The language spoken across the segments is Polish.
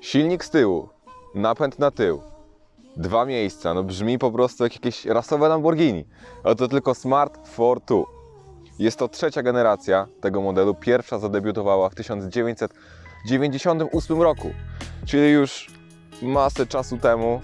silnik z tyłu, napęd na tył, dwa miejsca, no brzmi po prostu jak jakieś rasowe Lamborghini. Ale to tylko Smart 4.2. Jest to trzecia generacja tego modelu, pierwsza zadebiutowała w 1998 roku, czyli już masę czasu temu,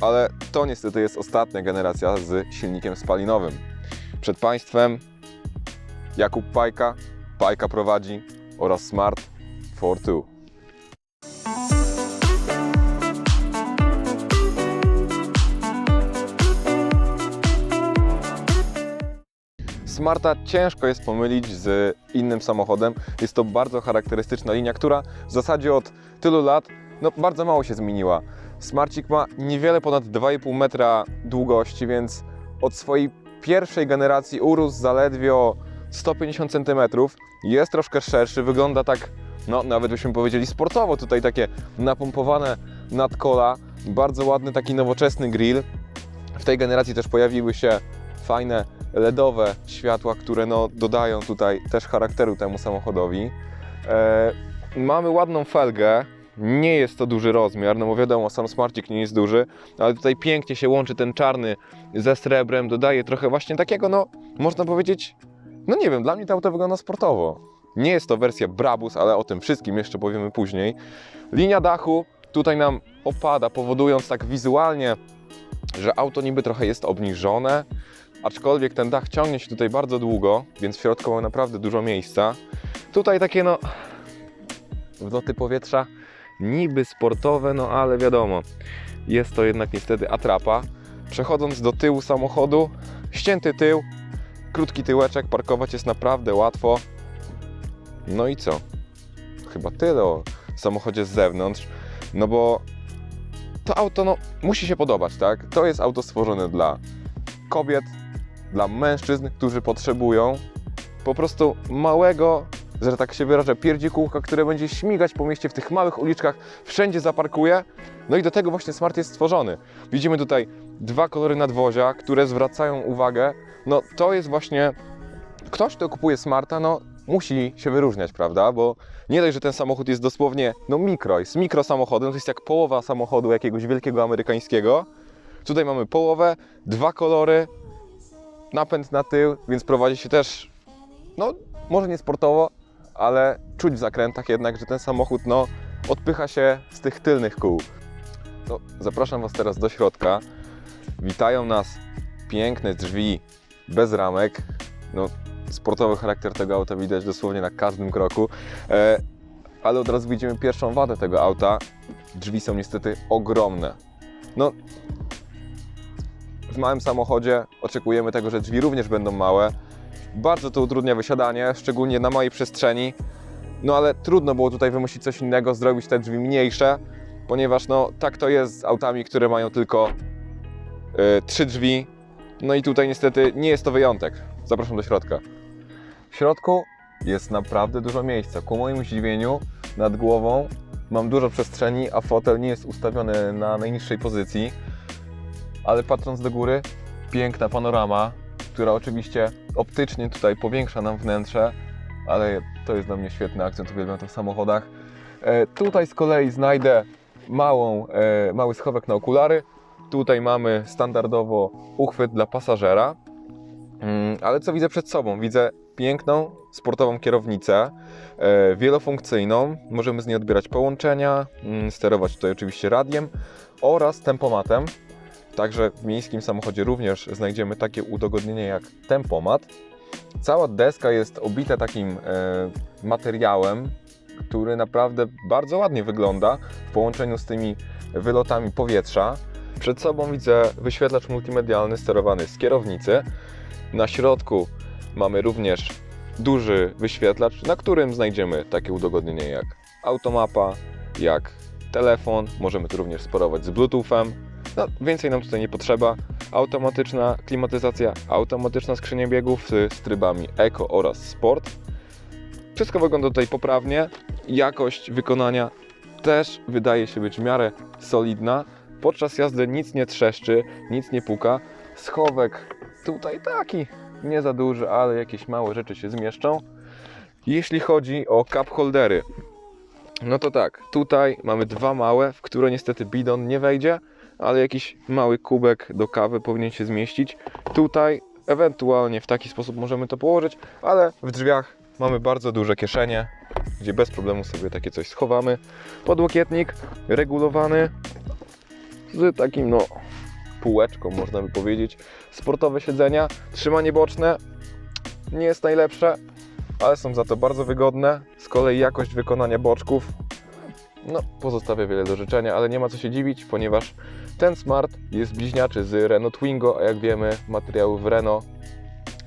ale to niestety jest ostatnia generacja z silnikiem spalinowym. Przed Państwem Jakub Pajka, Pajka prowadzi oraz Smart 4.2. Smarta ciężko jest pomylić z innym samochodem. Jest to bardzo charakterystyczna linia, która w zasadzie od tylu lat no, bardzo mało się zmieniła. Smarcik ma niewiele ponad 2,5 metra długości, więc od swojej pierwszej generacji urósł zaledwie o 150 cm. Jest troszkę szerszy, wygląda tak, no nawet byśmy powiedzieli sportowo. Tutaj takie napompowane nadkola, bardzo ładny taki nowoczesny grill. W tej generacji też pojawiły się fajne LEDowe światła, które no, dodają tutaj też charakteru temu samochodowi. E, mamy ładną felgę. Nie jest to duży rozmiar, no bo wiadomo, sam Smarcik nie jest duży, ale tutaj pięknie się łączy ten czarny ze srebrem, dodaje trochę właśnie takiego, no można powiedzieć, no nie wiem, dla mnie to auto wygląda sportowo. Nie jest to wersja Brabus, ale o tym wszystkim jeszcze powiemy później. Linia dachu tutaj nam opada, powodując tak wizualnie, że auto niby trochę jest obniżone, aczkolwiek ten dach ciągnie się tutaj bardzo długo, więc w środku mamy naprawdę dużo miejsca. Tutaj takie no wloty powietrza niby sportowe, no ale wiadomo, jest to jednak niestety atrapa. Przechodząc do tyłu samochodu, ścięty tył, krótki tyłeczek, parkować jest naprawdę łatwo. No i co? Chyba tyle o samochodzie z zewnątrz, no bo to auto no, musi się podobać, tak? To jest auto stworzone dla kobiet, dla mężczyzn, którzy potrzebują po prostu małego, że tak się wyrażę, pierdzikółka, które będzie śmigać po mieście w tych małych uliczkach, wszędzie zaparkuje. No i do tego właśnie Smart jest stworzony. Widzimy tutaj dwa kolory nadwozia, które zwracają uwagę. No to jest właśnie ktoś, kto kupuje Smarta, no musi się wyróżniać, prawda? Bo nie dość, że ten samochód jest dosłownie no mikro, jest mikro samochodem, to jest jak połowa samochodu jakiegoś wielkiego amerykańskiego. Tutaj mamy połowę, dwa kolory, napęd na tył, więc prowadzi się też, no może nie sportowo, ale czuć w zakrętach jednak, że ten samochód no odpycha się z tych tylnych kół. To zapraszam Was teraz do środka. Witają nas piękne drzwi bez ramek. No, sportowy charakter tego auta widać dosłownie na każdym kroku. E, ale od razu widzimy pierwszą wadę tego auta. Drzwi są niestety ogromne. No, w małym samochodzie oczekujemy tego, że drzwi również będą małe. Bardzo to utrudnia wysiadanie, szczególnie na małej przestrzeni. No ale trudno było tutaj wymyślić coś innego, zrobić te drzwi mniejsze, ponieważ no tak to jest z autami, które mają tylko y, trzy drzwi. No i tutaj niestety nie jest to wyjątek. Zapraszam do środka. W środku jest naprawdę dużo miejsca. Ku moim zdziwieniu nad głową mam dużo przestrzeni, a fotel nie jest ustawiony na najniższej pozycji. Ale patrząc do góry, piękna panorama, która oczywiście optycznie tutaj powiększa nam wnętrze, ale to jest dla mnie świetny akcent, uwielbiam to w samochodach. E, tutaj z kolei znajdę małą, e, mały schowek na okulary. Tutaj mamy standardowo uchwyt dla pasażera. Mm, ale co widzę przed sobą? Widzę piękną, sportową kierownicę, e, wielofunkcyjną. Możemy z niej odbierać połączenia, mm, sterować tutaj oczywiście radiem oraz tempomatem. Także w miejskim samochodzie również znajdziemy takie udogodnienie jak tempomat. Cała deska jest obita takim e, materiałem, który naprawdę bardzo ładnie wygląda w połączeniu z tymi wylotami powietrza. Przed sobą widzę wyświetlacz multimedialny sterowany z kierownicy. Na środku mamy również duży wyświetlacz, na którym znajdziemy takie udogodnienie jak automapa, jak telefon. Możemy tu również sterować z Bluetoothem. No, więcej nam tutaj nie potrzeba. Automatyczna klimatyzacja, automatyczna skrzynia biegów z trybami Eco oraz Sport. Wszystko wygląda tutaj poprawnie. Jakość wykonania też wydaje się być w miarę solidna. Podczas jazdy nic nie trzeszczy, nic nie puka. Schowek tutaj taki, nie za duży, ale jakieś małe rzeczy się zmieszczą. Jeśli chodzi o cup holdery, No to tak, tutaj mamy dwa małe, w które niestety bidon nie wejdzie, ale jakiś mały kubek do kawy powinien się zmieścić. Tutaj ewentualnie w taki sposób możemy to położyć, ale w drzwiach mamy bardzo duże kieszenie, gdzie bez problemu sobie takie coś schowamy. Podłokietnik regulowany z takim no półeczką można by powiedzieć. Sportowe siedzenia, trzymanie boczne nie jest najlepsze, ale są za to bardzo wygodne. Z kolei jakość wykonania boczków no, pozostawia wiele do życzenia, ale nie ma co się dziwić, ponieważ ten Smart jest bliźniaczy z Renault Twingo, a jak wiemy, materiały w Renault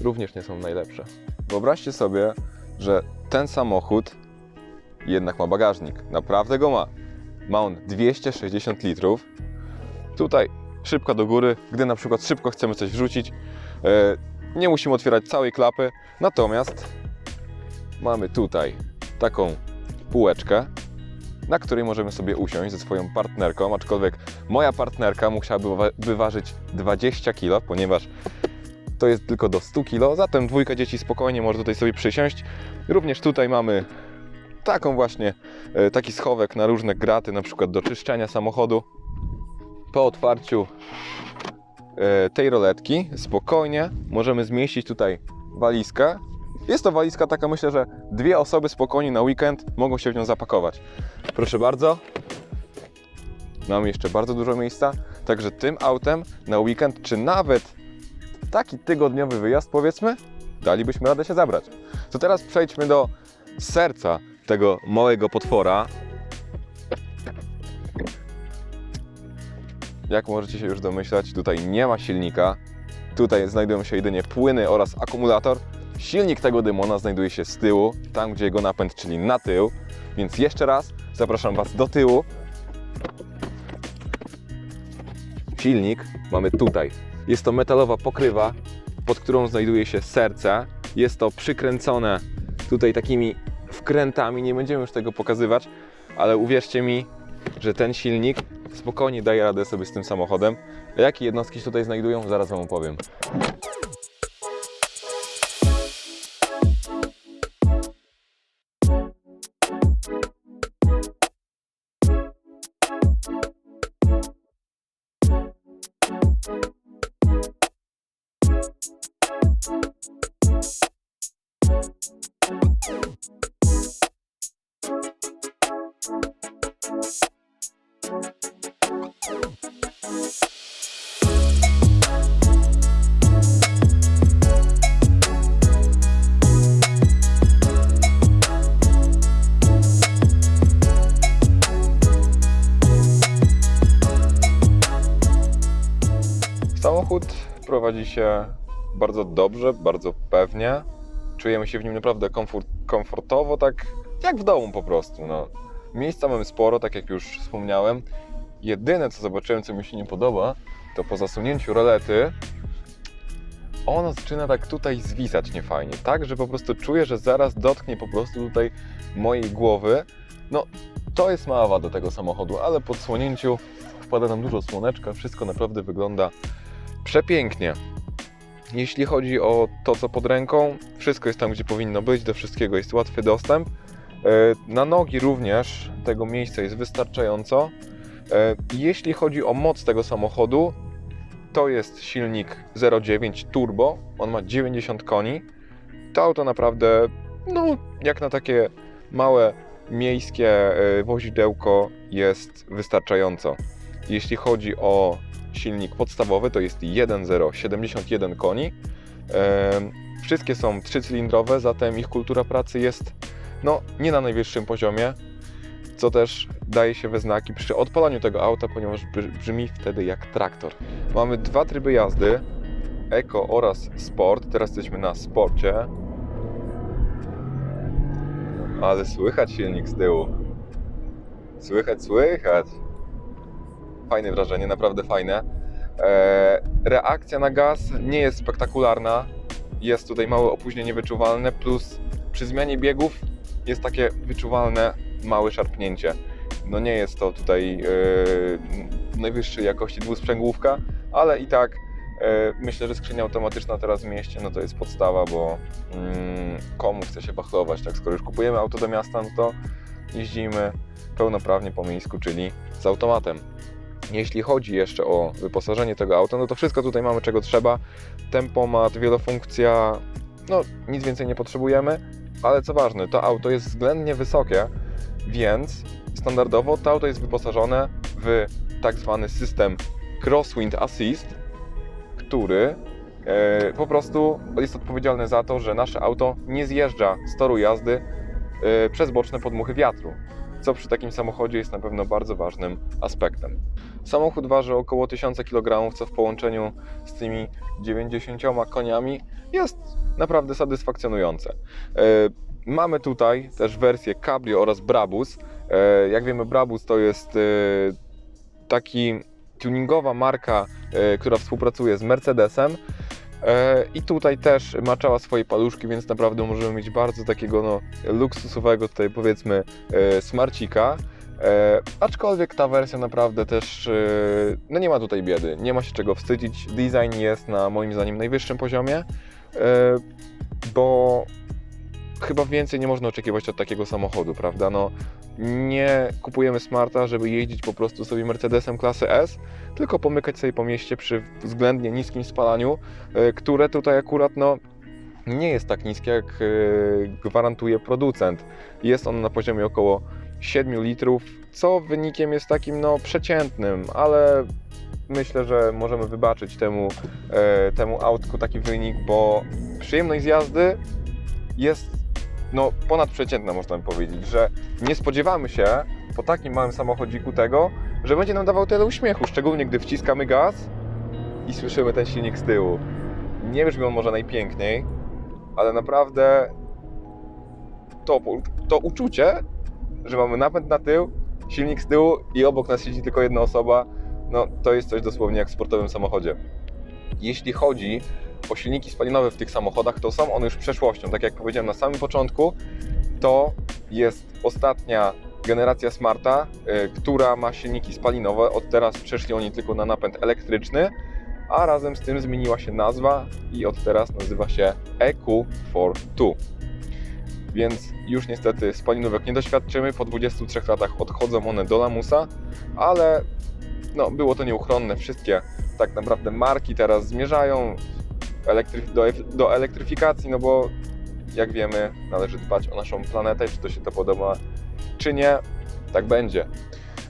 również nie są najlepsze. Wyobraźcie sobie, że ten samochód jednak ma bagażnik. Naprawdę go ma. Ma on 260 litrów. Tutaj szybka do góry, gdy na przykład szybko chcemy coś wrzucić. E, nie musimy otwierać całej klapy, natomiast mamy tutaj taką półeczkę, na której możemy sobie usiąść ze swoją partnerką, aczkolwiek moja partnerka musiałaby wa- by ważyć 20 kg, ponieważ to jest tylko do 100 kg, zatem dwójka dzieci spokojnie może tutaj sobie przysiąść. Również tutaj mamy taką właśnie, e, taki schowek na różne graty, na przykład do czyszczenia samochodu. Po otwarciu e, tej roletki spokojnie możemy zmieścić tutaj walizkę. Jest to walizka taka, myślę, że dwie osoby spokojnie na weekend mogą się w nią zapakować. Proszę bardzo. Mamy jeszcze bardzo dużo miejsca, także tym autem na weekend, czy nawet taki tygodniowy wyjazd, powiedzmy, dalibyśmy radę się zabrać. To teraz przejdźmy do serca tego małego potwora. Jak możecie się już domyślać, tutaj nie ma silnika. Tutaj znajdują się jedynie płyny oraz akumulator. Silnik tego dymona znajduje się z tyłu, tam gdzie jego napęd, czyli na tył. Więc jeszcze raz zapraszam Was do tyłu. Silnik mamy tutaj. Jest to metalowa pokrywa, pod którą znajduje się serce. Jest to przykręcone tutaj takimi wkrętami. Nie będziemy już tego pokazywać, ale uwierzcie mi, że ten silnik spokojnie daje radę sobie z tym samochodem. Jakie jednostki się tutaj znajdują, zaraz Wam opowiem. Prowadzi się bardzo dobrze, bardzo pewnie. Czujemy się w nim naprawdę komfort, komfortowo, tak jak w domu po prostu. No. Miejsca mamy sporo, tak jak już wspomniałem. Jedyne co zobaczyłem, co mi się nie podoba, to po zasunięciu rolety ono zaczyna tak tutaj zwisać niefajnie, tak, że po prostu czuję, że zaraz dotknie po prostu tutaj mojej głowy. No, to jest mała wada tego samochodu, ale po odsłonięciu wpada nam dużo słoneczka, wszystko naprawdę wygląda przepięknie. Jeśli chodzi o to, co pod ręką, wszystko jest tam, gdzie powinno być, do wszystkiego jest łatwy dostęp. E, Na nogi również tego miejsca jest wystarczająco. E, Jeśli chodzi o moc tego samochodu, to jest silnik 0.9 turbo, on ma 90 koni. To auto naprawdę, no, jak na takie małe miejskie e, wozidełko jest wystarczająco. Jeśli chodzi o silnik podstawowy, to jest 1.0, 71 koni. Wszystkie są trzycylindrowe, zatem ich kultura pracy jest no, nie na najwyższym poziomie, co też daje się we znaki przy odpalaniu tego auta, ponieważ br- brzmi wtedy jak traktor. Mamy dwa tryby jazdy, Eco oraz Sport. Teraz jesteśmy na sporcie. Ale słychać silnik z tyłu. Słychać, słychać. Fajne wrażenie, naprawdę fajne. E, reakcja na gaz nie jest spektakularna. Jest tutaj małe opóźnienie wyczuwalne, plus przy zmianie biegów jest takie wyczuwalne małe szarpnięcie. No nie jest to tutaj e, najwyższej jakości dwusprzęgłówka, ale i tak e, myślę, że skrzynia automatyczna teraz w mieście no to jest podstawa, bo mm, komu chce się bachlować, tak skoro już kupujemy auto do miasta, no to jeździmy pełnoprawnie po miejsku, czyli z automatem. Jeśli chodzi jeszcze o wyposażenie tego auta, no to wszystko tutaj mamy czego trzeba. Tempomat, wielofunkcja, no nic więcej nie potrzebujemy, ale co ważne, to auto jest względnie wysokie, więc standardowo to auto jest wyposażone w tak zwany system Crosswind Assist, który e, po prostu jest odpowiedzialny za to, że nasze auto nie zjeżdża z toru jazdy e, przez boczne podmuchy wiatru, co przy takim samochodzie jest na pewno bardzo ważnym aspektem. Samochód waży około 1000 kg, co w połączeniu z tymi 90 koniami jest naprawdę satysfakcjonujące. E, Mamy tutaj też wersję Cabrio oraz Brabus. E, Jak wiemy, Brabus to jest e, taki tuningowa marka, która współpracuje z Mercedesem. E, I tutaj też maczała swoje paluszki, więc naprawdę możemy mieć bardzo takiego no, luksusowego tutaj powiedzmy e, smarcika. E, aczkolwiek ta wersja naprawdę też, e, no nie ma tutaj biedy, nie ma się czego wstydzić. Design jest na moim zdaniem najwyższym poziomie, e, bo chyba więcej nie można oczekiwać od takiego samochodu, prawda? No, nie kupujemy Smarta, żeby jeździć po prostu sobie Mercedesem klasy S, tylko pomykać sobie po mieście przy względnie niskim spalaniu, e, które tutaj akurat no, nie jest tak niskie, jak e, gwarantuje producent. Jest on na poziomie około 7 litrów, co wynikiem jest takim no, przeciętnym, ale myślę, że możemy wybaczyć temu, e, temu autku taki wynik, bo przyjemność z jazdy jest no, ponadprzeciętna, można powiedzieć, że nie spodziewamy się po takim małym samochodziku tego, że będzie nam dawał tyle uśmiechu, szczególnie gdy wciskamy gaz i słyszymy ten silnik z tyłu. Nie brzmi on może najpiękniej, ale naprawdę to, to uczucie, że mamy napęd na tył, silnik z tyłu i obok nas siedzi tylko jedna osoba, no to jest coś dosłownie jak w sportowym samochodzie. Jeśli chodzi o silniki spalinowe w tych samochodach, to są one już przeszłością. Tak jak powiedziałem na samym początku, to jest ostatnia generacja Smarta, y, która ma silniki spalinowe. Od teraz przeszli oni tylko na napęd elektryczny, a razem z tym zmieniła się nazwa i od teraz nazywa się EQ42. Więc już niestety spalinówek nie doświadczymy. Po 23 latach odchodzą one do lamusa, ale no, było to nieuchronne. Wszystkie tak naprawdę marki teraz zmierzają do, do elektryfikacji, no bo jak wiemy, należy dbać o naszą planetę, czy to się to podoba, czy nie, tak będzie.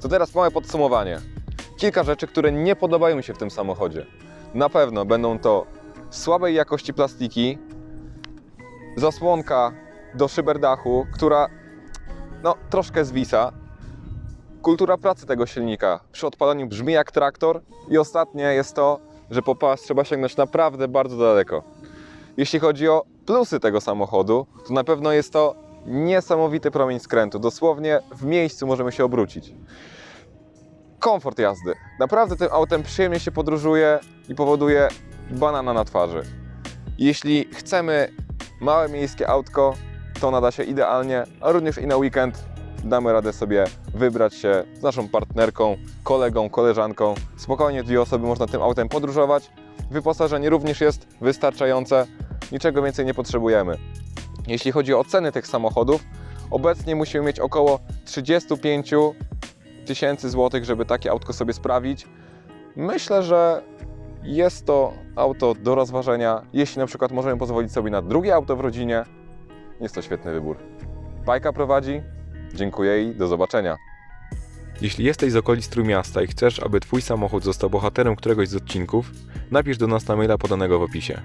To teraz małe podsumowanie. Kilka rzeczy, które nie podobają mi się w tym samochodzie. Na pewno będą to słabej jakości plastiki, zasłonka do szyberdachu, która no, troszkę zwisa, kultura pracy tego silnika przy odpalaniu brzmi jak traktor i ostatnie jest to, że po pas trzeba sięgnąć naprawdę bardzo daleko. Jeśli chodzi o plusy tego samochodu, to na pewno jest to niesamowity promień skrętu. Dosłownie w miejscu możemy się obrócić. Komfort jazdy. Naprawdę tym autem przyjemnie się podróżuje i powoduje banana na twarzy. Jeśli chcemy małe miejskie autko, to nada się idealnie, a również i na weekend damy radę sobie wybrać się z naszą partnerką, kolegą, koleżanką. Spokojnie dwie osoby można tym autem podróżować. Wyposażenie również jest wystarczające, niczego więcej nie potrzebujemy. Jeśli chodzi o ceny tych samochodów, obecnie musimy mieć około 35 tysięcy złotych, żeby takie autko sobie sprawić. Myślę, że jest to auto do rozważenia. Jeśli na przykład możemy pozwolić sobie na drugie auto w rodzinie, jest to świetny wybór. Bajka prowadzi. Dziękuję i do zobaczenia. Jeśli jesteś z okolic Trójmiasta i chcesz, aby Twój samochód został bohaterem któregoś z odcinków, napisz do nas na maila podanego w opisie.